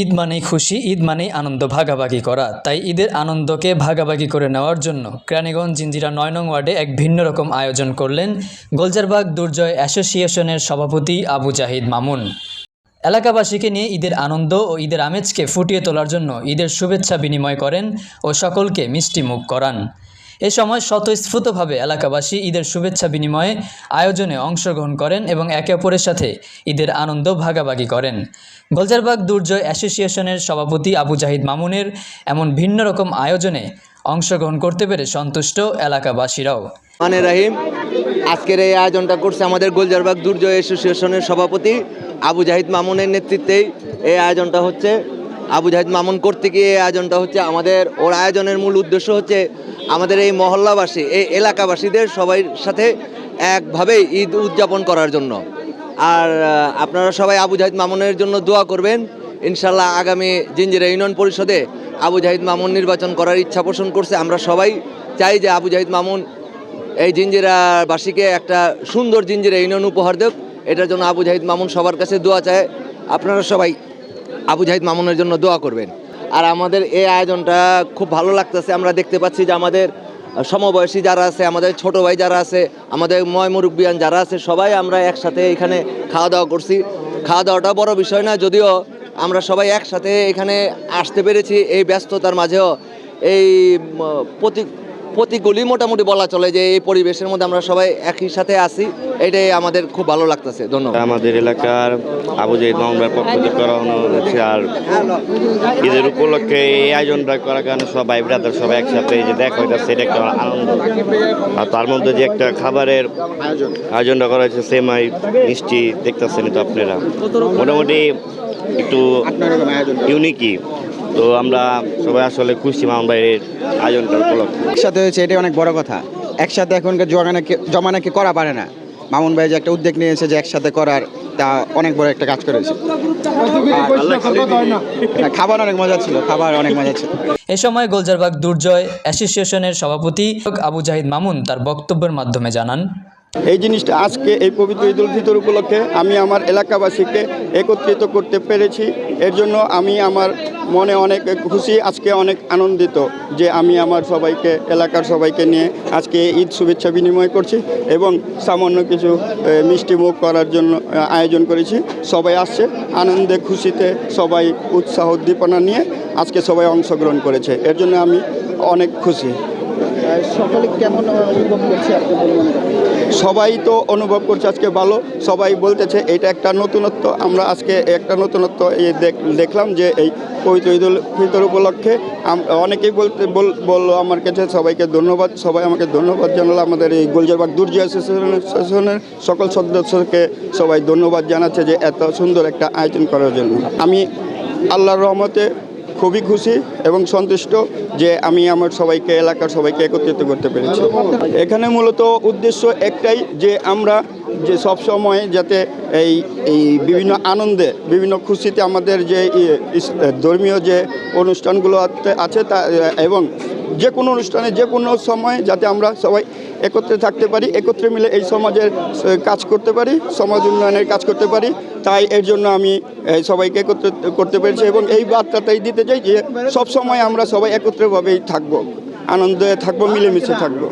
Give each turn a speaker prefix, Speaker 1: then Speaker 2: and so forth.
Speaker 1: ঈদ মানেই খুশি, ঈদ মানেই আনন্দ, ভাগাভাগি করা। তাই ঈদের আনন্দকে ভাগাভাগি করে নেওয়ার জন্য কেরানীগঞ্জ জিঞ্জিরা নয় নং ওয়ার্ডে এক ভিন্ন রকম আয়োজন করলেন গোলজারবাগ দুর্জয় অ্যাসোসিয়েশনের সভাপতি আবু জাহিদ মামুন। এলাকাবাসীকে নিয়ে ঈদের আনন্দ ও ঈদের আমেজকে ফুটিয়ে তোলার জন্য ঈদের শুভেচ্ছা বিনিময় করেন ও সকলকে মিষ্টি মুখ করান। এ সময় স্বতঃস্ফূর্তভাবে এলাকাবাসী ঈদের শুভেচ্ছা বিনিময়ে আয়োজনে অংশগ্রহণ করেন এবং একে অপরের সাথে ঈদের আনন্দ ভাগাভাগি করেন। গোলজারবাগ দুর্জয় অ্যাসোসিয়েশনের সভাপতি আবু জাহিদ মামুনের এমন ভিন্ন রকম আয়োজনে অংশগ্রহণ করতে পেরে সন্তুষ্ট এলাকাবাসীরাও।
Speaker 2: মানে রাহিম, আজকের এই আয়োজনটা করছে আমাদের গোলজারবাগ দুর্জয় অ্যাসোসিয়েশনের সভাপতি আবু জাহিদ মামুনের নেতৃত্বেই। এই আয়োজনটা হচ্ছে আবু জাহিদ মামুন করতে গিয়ে এই আয়োজনটা হচ্ছে আমাদের, ওর আয়োজনের মূল উদ্দেশ্য হচ্ছে আমাদের এই মহল্লাবাসী, এই এলাকাবাসীদের সবাই সাথে একভাবে ঈদ উদযাপন করার জন্য। আর আপনারা সবাই আবু জাহিদ মামুনের জন্য দোয়া করবেন। ইনশাল্লাহ আগামী জিঞ্জিরা ইউনিয়ন পরিষদে আবু জাহিদ মামুন নির্বাচন করার ইচ্ছা পোষণ করছে। আমরা সবাই চাই যে আবু জাহিদ মামুন এই জিঞ্জিরাবাসীকে একটা সুন্দর জিঞ্জিরা ইউনিয়ন উপহার দেব এটার জন্য আবু জাহিদ মামুন সবার কাছে দোয়া চায়। আপনারা সবাই আবু জাহিদ মামুনের জন্য দোয়া করবেন। আর আমাদের এই আয়োজনটা খুব ভালো লাগতেছে। আমরা দেখতে পাচ্ছি যে আমাদের সমবয়সী যারা আছে, আমাদের ছোট ভাই যারা আছে, আমাদের ময় মুরব্বিয়ান যারা আছে, সবাই আমরা একসাথে এখানে খাওয়া দাওয়া করছি। খাওয়া দাওয়াটা বড় বিষয় না, যদিও আমরা সবাই একসাথে এখানে আসতে পেরেছি এই ব্যস্ততার মাঝেও। এই প্রতি প্রতিকূলই মোটামুটি বলা চলে যে এই পরিবেশের মধ্যে আমরা সবাই একই সাথে আছি। এটাই আমাদের খুব ভালো লাগতেছে। ধন্যবাদ।
Speaker 3: আমাদের এলাকার আবু জাহিদ মামলার পক্ষ থেকে করানো হচ্ছে আর ঈদের উপলক্ষে এই আয়োজনটা করার কারণে সবাই ব্রাদার সবাই একসাথে এই যে দেখা হইতেছে এটা একটা আনন্দ। আর তার মধ্যে যে একটা খাবারের আয়োজনটা করা হয়েছে সেমাই মিষ্টি দেখতেছেন তো আপনারা। মোটামুটি একটু ইউনিকই তো আমরা সবাই আসলে খুশি মামলা এর আয়োজনটার উপলক্ষে।
Speaker 4: একসাথে হয়েছে এটাই অনেক বড় কথা। একসাথে এখনকার জমানাকে জমানাকে করা পারে না। মামুন ভাই যে একটা উদ্যোগ নিয়েছে যে একসাথে করার তা অনেক বড় একটা কাজ করেছে। খাবার অনেক মজা ছিল খাবার অনেক মজা ছিল।
Speaker 1: এ সময় গোলজারবাগ দুর্জয় অ্যাসোসিয়েশনের সভাপতি আবু জাহিদ মামুন তার বক্তব্যের মাধ্যমে জানান
Speaker 5: এই জিনিসটা আজকে এই পবিত্র ঈদুল ফিতর উপলক্ষে আমি আমার এলাকাবাসীকে একত্রিত করতে পেরেছি। এর জন্য আমি আমার মনে অনেক খুশি, আজকে অনেক আনন্দিত যে আমি আমার সবাইকে, এলাকার সবাইকে নিয়ে আজকে ঈদ শুভেচ্ছা বিনিময় করছি এবং সামান্য কিছু মিষ্টি মুখ করার জন্য আয়োজন করেছি। সবাই আসছে, আনন্দে, খুশিতে সবাই উৎসাহ উদ্দীপনা নিয়ে আজকে সবাই অংশগ্রহণ করেছে। এর জন্য আমি অনেক খুশি।
Speaker 4: সকলে কেমন অনুভব করছে আপনি
Speaker 5: সবাই তো অনুভব করছে আজকে ভালো। সবাই বলতেছে, এটা একটা নতুনত্ব। আমরা আজকে একটা নতুনত্ব দেখলাম যে এই পবিত্র ঈদুল ফিতর উপলক্ষে অনেকেই বলতে, বল- বলল আমার কাছে, সবাইকে ধন্যবাদ। সবাই আমাকে ধন্যবাদ জানালো। আমাদের এই গোলজারবাগ অ্যাসোসিয়েশনের অ্যাসোসিয়েশনের সকল সদস্যকে সবাই ধন্যবাদ জানাচ্ছে যে এত সুন্দর একটা আয়োজন করার জন্য। আমি আল্লাহর রহমতে খুবই খুশি এবং সন্তুষ্ট যে আমি আমার সবাইকে, এলাকার সবাইকে একত্রিত করতে পেরেছি। এখানে মূলত উদ্দেশ্য একটাই যে আমরা যে সব সময় যাতে এই এই বিভিন্ন আনন্দে, বিভিন্ন খুশিতে আমাদের যে ধর্মীয় যে অনুষ্ঠানগুলো আছে তা, এবং যে কোনো অনুষ্ঠানে যে কোনো সময় যাতে আমরা সবাই একত্রে থাকতে পারি, একত্রে মিলে এই সমাজের কাজ করতে পারি, সমাজ উন্নয়নের কাজ করতে পারি। তাই এর জন্য আমি সবাইকে একত্রে করতে পেরেছি এবং এই বার্তাটাই দিতে চাই যে সব সময় আমরা সবাই একত্রেভাবেই থাকব, আনন্দে থাকব, মিলেমিশে থাকব।